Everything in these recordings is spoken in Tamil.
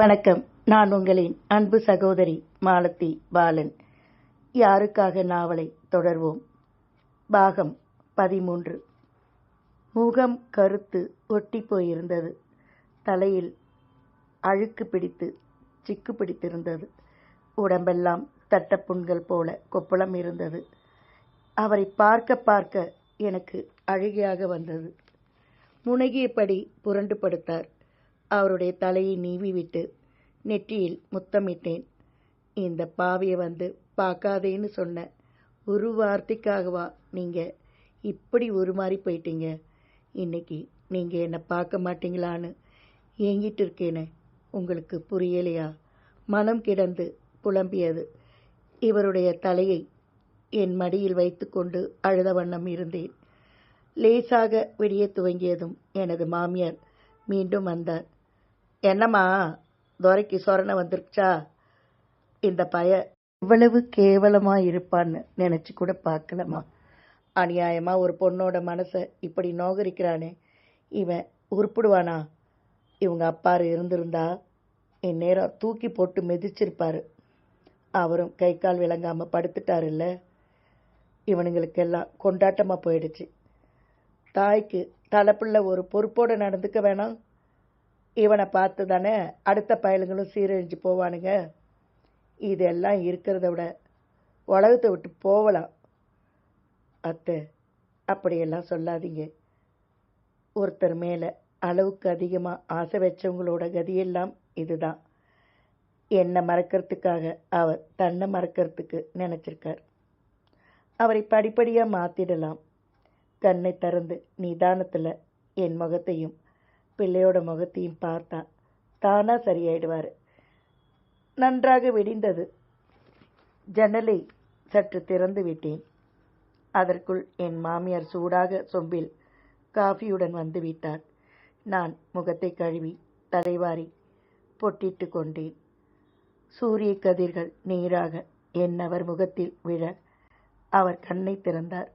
வணக்கம். நான் உங்களின் அன்பு சகோதரி மாலத்தி பாலன். யாருக்காக நாவலை தொடர்வோம்? பாகம் பதிமூன்று. முகம் கருத்து ஒட்டி போயிருந்தது. தலையில் அழுக்கு பிடித்து சிக்கு பிடித்திருந்தது. உடம்பெல்லாம் தட்டப்புண்கள் போல கொப்பளம் இருந்தது. அவரை பார்க்க பார்க்க எனக்கு அழுகையாக வந்தது. முனகியபடி புரண்டு படுத்தார். அவருடைய தலையை நீவி விட்டு நெற்றியில் முத்தமிட்டேன். இந்த பாவியை வந்து பார்க்காதேன்னு சொன்ன ஒரு வார்த்தைக்காகவா நீங்கள் இப்படி உருமாறி போயிட்டீங்க? இன்னைக்கு நீங்கள் என்னை பார்க்க மாட்டீங்களான்னு ஏங்கிட்டு இருக்கேனே உங்களுக்கு புரியலையா? மனம் கிடந்து புலம்பியது. இவருடைய தலையை என் மடியில் வைத்துக்கொண்டு அழுத வண்ணம் இருந்தேன். லேசாக விடிய துவங்கியதும் எனது மாமியார் மீண்டும் வந்தார். என்னம்மா? துரைக்கு சொரணை வந்துருச்சா? இந்த பய இவ்வளவு கேவலமா இருப்பான்னு நினைச்சு கூட பார்க்கலம்மா. அநியாயமா ஒரு பொண்ணோட மனசை இப்படி நோகரிக்கிறானே. இவன் உருப்பிடுவானா? இவங்க அப்பாரு இருந்திருந்தா இந்நேரம் தூக்கி போட்டு மிதிச்சிருப்பார். அவரும் கை கால் விளங்காம படுத்துட்டாருல்ல. இவனுங்களுக்கெல்லாம் கொண்டாட்டமாக போயிடுச்சு. தாய்க்கு தலைப்புள்ள ஒரு பொறுப்போடு நடந்துக்க வேணாம். இவனை பார்த்து தானே அடுத்த பயலுங்களும் சீரழிஞ்சு போவானுங்க? இதெல்லாம் இருக்கிறத விட உலகத்தை விட்டு போகலாம். அத்தை அப்படியெல்லாம் சொல்லாதீங்க. ஒருத்தர் மேலே அளவுக்கு அதிகமாக ஆசை வச்சவங்களோட கதியெல்லாம் இதுதான். என்னை மறக்கிறதுக்காக அவர் தன்னை மறக்கிறதுக்கு நினச்சிருக்கார். அவரை படிப்படியாக மாற்றிடலாம் கண்ணை திறந்து நிதானத்தில் என் முகத்தையும் பிள்ளையோட முகத்தையும் பார்த்தான் தானா சரியாயிடுவார். நன்றாக விடிந்தது. ஜன்னலை சற்று திறந்து விட்டேன். அதற்குள் என் மாமியார் சூடாக சொம்பில் காஃபியுடன் வந்து விட்டார். நான் முகத்தை கழுவி தலைவாரி பொட்டிட்டு கொண்டேன். சூரிய கதிர்கள் நீராக என் அவர் முகத்தில் விழ அவர் கண்ணை திறந்தார்.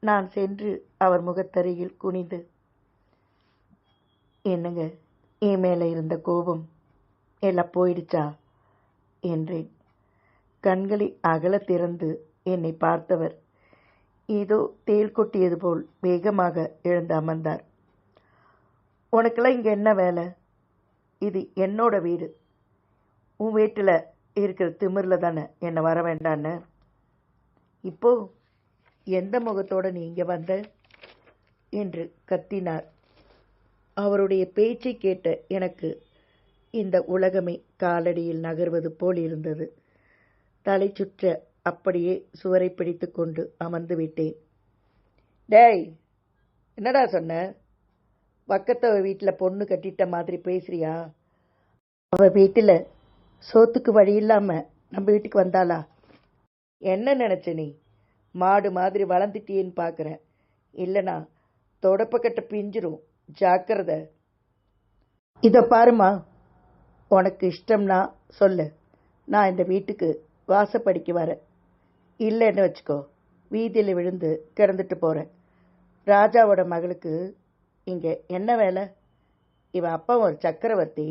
நான் சென்று அவர் முகத்தருகில் குனிந்து என்னங்க என் மேலே இருந்த கோபம் எல்லாம் போயிடுச்சா? என்றேன். கண்களை அகல திறந்து என்னை பார்த்தவர் ஏதோ தேல் கொட்டியது போல் வேகமாக எழுந்து அமர்ந்தார். உனக்கெல்லாம் இங்கே என்ன வேலை? இது என்னோட வீடு. உன் வீட்டில் இருக்கிற திமிரில் தானே என்னை வர வேண்டான்னு. இப்போ எந்த முகத்தோட நீ இங்கே வந்த? என்று கத்தினார். அவருடைய பேச்சை கேட்ட எனக்கு இந்த உலகமே காலடியில் நகர்வது போல் இருந்தது. தலை சுற்ற அப்படியே சுவரை பிடித்து கொண்டு அமர்ந்து விட்டேன். டேய் என்னடா சொன்ன? பக்கத்தவ வீட்டில் பொண்ணு கட்டிட்ட மாதிரி பேசுறியா? அவ வீட்டில் சோத்துக்கு வழி இல்லாமல் நம்ம வீட்டுக்கு வந்தாளா? என்ன நினச்ச நீ? மாடு மாதிரி வளர்ந்துட்டியேன்னு பார்க்குறேன் இல்லைனா தொடப்பக்கிட்ட பிஞ்சிரும். ஜாக்கிரத. இதை பாருமா உனக்கு இஷ்டம்னா சொல்லு. நான் இந்த வீட்டுக்கு வாசப்படிக்கு வரேன். இல்லைன்னு வச்சுக்கோ வீதியில் விழுந்து கிடந்துட்டு போகிறேன் ராஜாவோட மகளுக்கு இங்கே என்ன வேலை? இவன் அப்பா ஒரு சக்கரவர்த்தி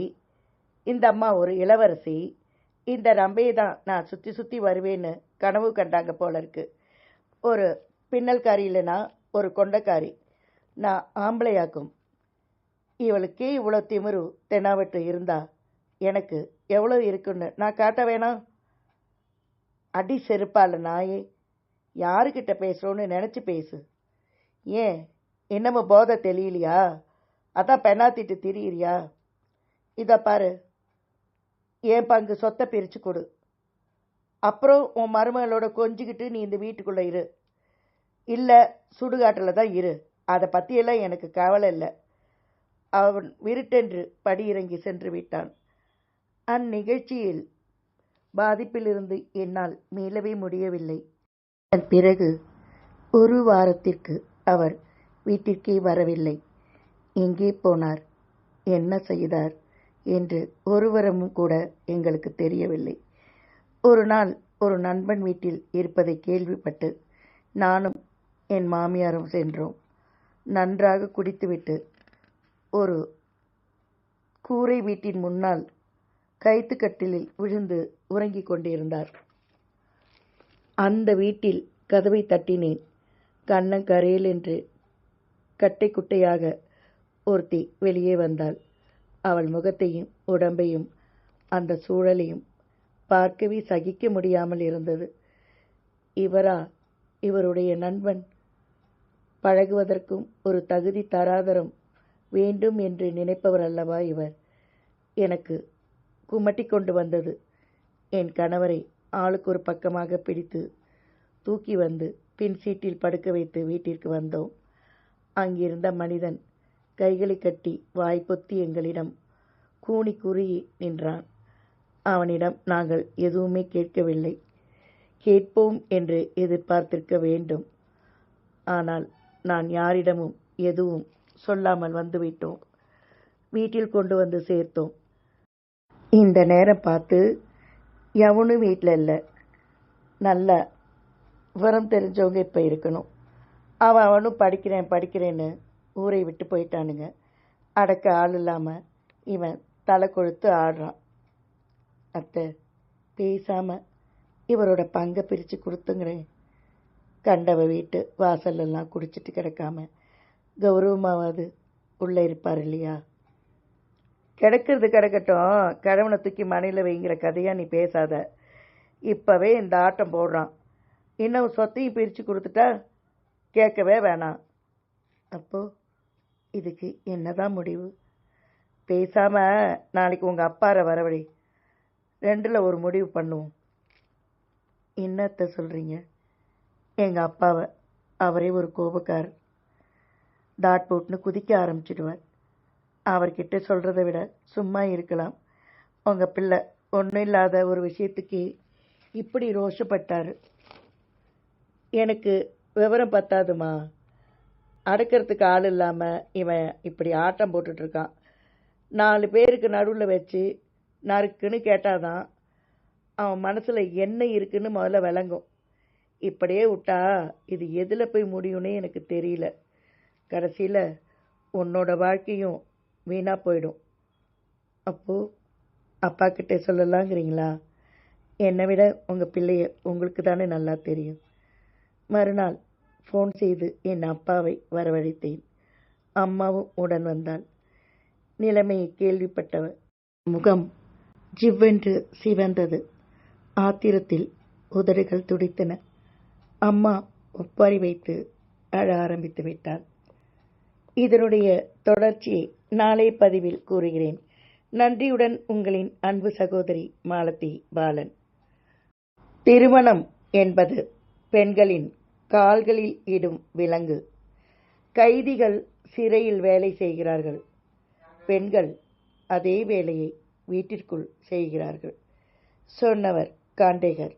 இந்த அம்மா ஒரு இளவரசி இந்த ரம்பையை தான் நான் சுற்றி சுற்றி வருவேன்னு கனவு கண்டாங்க போல இருக்கு. ஒரு பின்னல்காரி இல்லைன்னா ஒரு கொண்டக்காரி. நான் ஆம்பளையாக்கும். இவளுக்கே இவ்வளோ திமிரு தென்னாவட்டு இருந்தா? எனக்கு எவ்வளோ இருக்குன்னு நான் காட்ட வேணாம்? அடி செருப்பால் நாயே யாருக்கிட்ட பேசுகிறோன்னு நினச்சி பேசு. ஏன் என்னமோ போதை தெரியலையா அதான் பெண்ணாத்திட்டு திரியிறியா? இதை பாரு என் பங்கு சொத்தை பிரித்து கொடு. அப்புறம் உன் மருமகளோட கொஞ்சிக்கிட்டு நீ இந்த வீட்டுக்குள்ளே இரு. இல்லை சுடுகாட்டில் தான் இரு. அதை பற்றியெல்லாம் எனக்கு கவலை இல்லை. அவன் விருட்டென்று படியிறங்கி சென்று விட்டான். அந்நிகழ்ச்சியில் பாதிப்பிலிருந்து என்னால் மீளவே முடியவில்லை. அதன் பிறகு ஒரு வாரத்திற்கு அவர் வீட்டிற்கே வரவில்லை. எங்கே போனார்? என்ன செய்தார்? என்று ஒருவரமும் கூட எங்களுக்கு தெரியவில்லை. ஒரு நாள் ஒரு நண்பன் வீட்டில் இருப்பதை கேள்விப்பட்டு நானும் என் மாமியாரும் சென்றோம். நன்றாக குடித்துவிட்டு ஒரு கூரை வீட்டின் முன்னால் கைத்துக்கட்டிலில் விழுந்து உறங்கிக் கொண்டிருந்தார். அந்த வீட்டில் கதவை தட்டினேன். கண்ணங்கரேல் என்று கட்டைக்குட்டையாக ஒருத்தி வெளியே வந்தாள். அவள் முகத்தையும் உடம்பையும் அந்த சூழலையும் பார்க்கவே சகிக்க முடியாமல் இருந்தது. இவரா? இவருடைய நண்பன்? பழகுவதற்கும் ஒரு தகுதி தராதரம் வேண்டும் என்று நினைப்பவர் அல்லவா இவர்? எனக்கு குமட்டி கொண்டு வந்தது. என் கணவரை ஆளுக்கு ஒரு பக்கமாக பிடித்து தூக்கி வந்து பின் சீட்டில் படுக்க வைத்து வீட்டிற்கு வந்தோம். அங்கிருந்த மனிதன் கைகளை கட்டி வாய் பொத்தி எங்களிடம் கூணி குறுகி நின்றான். அவனிடம் நாங்கள் எதுவுமே கேட்கவில்லை. கேட்போம் என்று எதிர்பார்த்திருக்க வேண்டும். ஆனால் நான் யாரிடமும் எதுவும் சொல்லாமல் வந்துவிட்டோம். வீட்டில் கொண்டு வந்து சேர்த்தோம். இந்த நேரம் பார்த்து எவனும் வீட்டில் இல்லை. நல்ல விவரம் தெரிஞ்சவங்க இப்போ இருக்கணும். அவன் அவனும் படிக்கிறேன் படிக்கிறேன்னு ஊரை விட்டு போயிட்டானுங்க. அடக்க ஆள் இல்லாமல் இவன் தலை கொழுத்து ஆடுறான். அத்தை பேசாமல் இவரோட பங்கை பிரித்து கொடுத்துங்கிறேன். கண்டவ வீட்டு வாசலெல்லாம் குடிச்சிட்டு கிடக்காம கௌரவமாவது. உள்ளே இருப்பார் இல்லையா? கிடக்கிறது கிடக்கட்டும். கிழவனை தூக்கி மனையில் வைங்கிற கதையாக நீ பேசாத. இப்போவே இந்த ஆட்டம் போடுறான். இன்னும் சொத்தையும் பிரித்து கொடுத்துட்டா கேட்கவே வேணாம். அப்போது இதுக்கு என்னதான் முடிவு? பேசாமல் நாளைக்கு உங்கள் அப்பாரை வரவழி. ரெண்டில் ஒரு முடிவு பண்ணுவோம். என்னத்த சொல்கிறீங்க எங்கள் அப்பாவை. அவரே ஒரு கோபக்காரர். தாட் போட்டுன்னு குதிக்க ஆரம்பிச்சிடுவார் அவர்கிட்ட சொல்கிறத விட சும்மா இருக்கலாம். உங்கள் பிள்ளை ஒன்றும் இல்லாத ஒரு விஷயத்துக்கு இப்படி ரோஷப்பட்டார். எனக்கு விவரம் பத்தாதுமா? அடக்கிறதுக்கு ஆள் இல்லாமல் இவன் இப்படி ஆட்டம் போட்டுட்ருக்கான். நாலு பேருக்கு நடுவில் வச்சு நறுக்குன்னு கேட்டாதான் அவன் மனசில் என்ன இருக்குன்னு முதல்ல விளங்கும். இப்படியே விட்டா இது எதில் போய் முடியும்னே எனக்கு தெரியல. கடைசியில் உன்னோட வாழ்க்கையும் வீணாக போயிடும். அப்போது அப்பா கிட்டே சொல்லலாங்கிறீங்களா? என்னை விட உங்கள் பிள்ளைய உங்களுக்கு தானே நல்லா தெரியும். மறுநாள் ஃபோன் செய்து என் அப்பாவை வரவழைத்தேன். அம்மாவும் உடன் வந்தாள். நிலைமையை கேள்விப்பட்டவர் முகம் ஜிவ்வென்று சிவந்தது. ஆத்திரத்தில் உதடுகள் துடித்தன. அம்மா ஒப்பாரி வைத்து அழ ஆரம்பித்து விட்டாள். இதனுடைய தொடர்ச்சியை நாளை பதிவில் கூறுகிறேன். நன்றியுடன் உங்களின் அன்பு சகோதரி மாலதி பாலன். திருமணம் என்பது பெண்களின் கால்களில் இடும் விலங்கு. கைதிகள் சிறையில் வேலை செய்கிறார்கள். பெண்கள் அதே வேலையை வீட்டிற்குள் செய்கிறார்கள். சொன்னவர் காண்டேகர்.